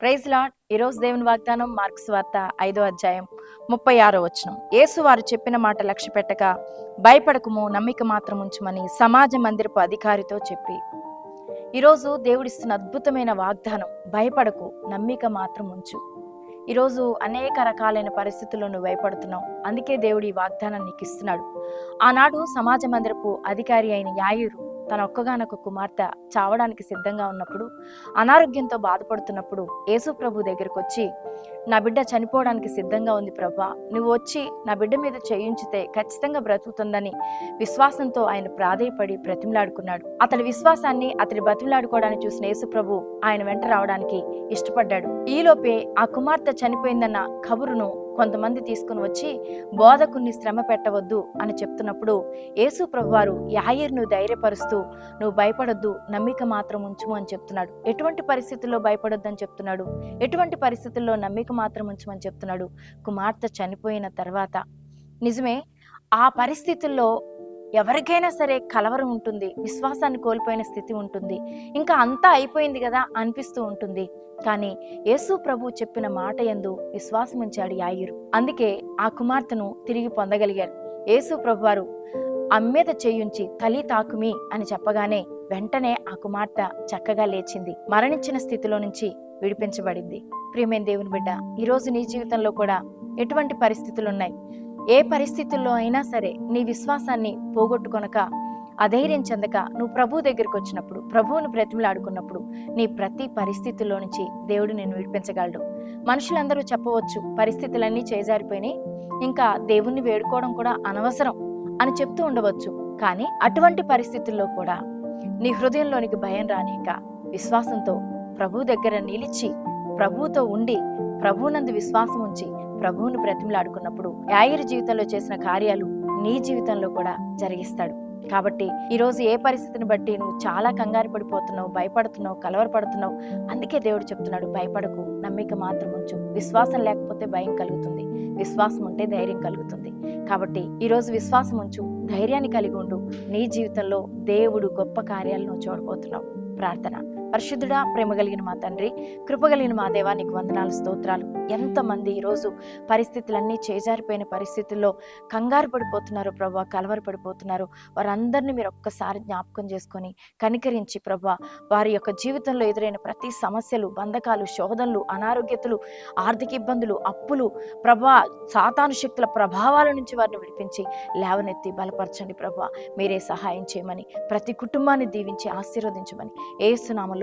Praise lord ఈరోజు దేవుని వాగ్దానం మార్క్స్ వార్త ఐదో అధ్యాయం ముప్పై ఆరో వచనం. యేసు వారు చెప్పిన మాట లక్ష్య పెట్టక భయపడకము నమ్మిక మాత్రం ఉంచమని సమాజ మందిరపు అధికారితో చెప్పి. ఈరోజు దేవుడిస్తున్న అద్భుతమైన వాగ్దానం భయపడకు నమ్మిక మాత్రం ఉంచు. ఈరోజు అనేక రకాలైన పరిస్థితుల్లో నువ్వు భయపడుతున్నావు. అందుకే దేవుడు ఈ వాగ్దానాన్ని నీకు ఇస్తున్నాడు. ఆనాడు సమాజ మందిరపు అధికారి అయిన యాయురు తన ఒక్కగానొక్క కుమార్తె చావడానికి సిద్ధంగా ఉన్నప్పుడు అనారోగ్యంతో బాధపడుతున్నప్పుడు యేసు ప్రభు దగ్గరకు వచ్చి నా బిడ్డ చనిపోవడానికి సిద్ధంగా ఉంది ప్రభా. నువ్వు వచ్చి నా బిడ్డ మీద చేయించితే ఖచ్చితంగా బ్రతుకుతుందని విశ్వాసంతో ఆయన ప్రాధేయపడి బ్రతిమలాడుకున్నాడు. అతడి విశ్వాసాన్ని అతడి బ్రతిమలాడుకోవడాన్ని చూసిన యేసు ప్రభు ఆయన వెంట రావడానికి ఇష్టపడ్డాడు. ఈలోపే ఆ కుమార్తె చనిపోయిందన్న కబురును కొంతమంది తీసుకుని వచ్చి బోధకుని శ్రమ పెట్టవద్దు అని చెప్తున్నప్పుడు యేసు ప్రభువారు యాయర్ను ధైర్యపరుస్తూ నువ్వు భయపడొద్దు నమ్మిక మాత్రం ఉంచుము అని చెప్తున్నాడు. ఎటువంటి పరిస్థితుల్లో భయపడొద్దు అని చెప్తున్నాడు? ఎటువంటి పరిస్థితుల్లో నమ్మిక మాత్రం ఉంచమని చెప్తున్నాడు కుమార్తె చనిపోయిన తర్వాత. నిజమే ఆ పరిస్థితుల్లో ఎవరికైనా సరే కలవరం ఉంటుంది విశ్వాసాన్ని కోల్పోయిన స్థితి ఉంటుంది. ఇంకా అంతా అయిపోయింది కదా అనిపిస్తూ ఉంటుంది. కానీ యేసు ప్రభు చెప్పిన మాట యందు విశ్వాసం ఉంచాడు యాయురు. అందుకే ఆ కుమార్తెను తిరిగి పొందగలిగాడు యేసు ప్రభు వారు అమ్మేద చేయుంచి తలి తాకుమి అని చెప్పగానే వెంటనే ఆ కుమార్తె చక్కగా లేచింది. మరణించిన స్థితిలో నుంచి విడిపించబడింది. ప్రియమైన దేవుని బిడ్డ ఈరోజు నీ జీవితంలో కూడా ఎటువంటి పరిస్థితులు ఉన్నాయి ఏ పరిస్థితుల్లో అయినా సరే నీ విశ్వాసాన్ని పోగొట్టుకొనక అధైర్యం చెందక నువ్వు ప్రభు దగ్గరికి వచ్చినప్పుడు ప్రభువును బ్రతిమలాడుకున్నప్పుడు నీ ప్రతి పరిస్థితుల్లో నుంచి దేవుడు నేను విడిపించగలడు. మనుషులందరూ చెప్పవచ్చు పరిస్థితులన్నీ చేజారిపోయినాయి. ఇంకా దేవుణ్ణి వేడుకోవడం కూడా అనవసరం అని చెప్తూ ఉండవచ్చు. కానీ అటువంటి పరిస్థితుల్లో కూడా నీ హృదయంలోనికి భయం రానిక విశ్వాసంతో ప్రభు దగ్గర నిలిచి ప్రభువుతో ఉండి ప్రభువునందు విశ్వాసం ఉంచి ప్రభువును బ్రతిమలాడుకున్నప్పుడు యాయిరి జీవితంలో చేసిన కార్యాలు నీ జీవితంలో కూడా జరిగిస్తాడు. కాబట్టి ఈరోజు ఏ పరిస్థితిని బట్టి నువ్వు చాలా కంగారు పడిపోతున్నావు భయపడుతున్నావు కలవరపడుతున్నావు అందుకే దేవుడు చెప్తున్నాడు భయపడకు నమ్మిక మాత్రం ఉంచు. విశ్వాసం లేకపోతే భయం కలుగుతుంది. విశ్వాసం ఉంటే ధైర్యం కలుగుతుంది. కాబట్టి ఈరోజు విశ్వాసం ఉంచు ధైర్యాన్ని కలిగి ఉండు. నీ జీవితంలో దేవుడు గొప్ప కార్యాలను చూడబోతున్నావు. ప్రార్థన. పరిశుద్ధుడా ప్రేమ కలిగిన మా తండ్రి కృపగలిగిన మా దేవా నీకు వందనాలు స్తోత్రాలు. ఎంతమంది ఈరోజు పరిస్థితులన్నీ చేజారిపోయిన పరిస్థితుల్లో కంగారు పడిపోతున్నారు ప్రభా కలవర పడిపోతున్నారు. వారందరినీ మీరు ఒక్కసారి జ్ఞాపకం చేసుకొని కనికరించి ప్రభా వారి యొక్క జీవితంలో ఎదురైన ప్రతి సమస్యలు బంధకాలు శోధనలు అనారోగ్యతలు ఆర్థిక ఇబ్బందులు అప్పులు ప్రభా సాతాను శక్తుల ప్రభావాల నుంచి వారిని విడిపించి లేవనెత్తి బలపరచండి ప్రభా. మీరే సహాయం చేయమని ప్రతి కుటుంబాన్ని దీవించి ఆశీర్వదించమని ఏసునామలో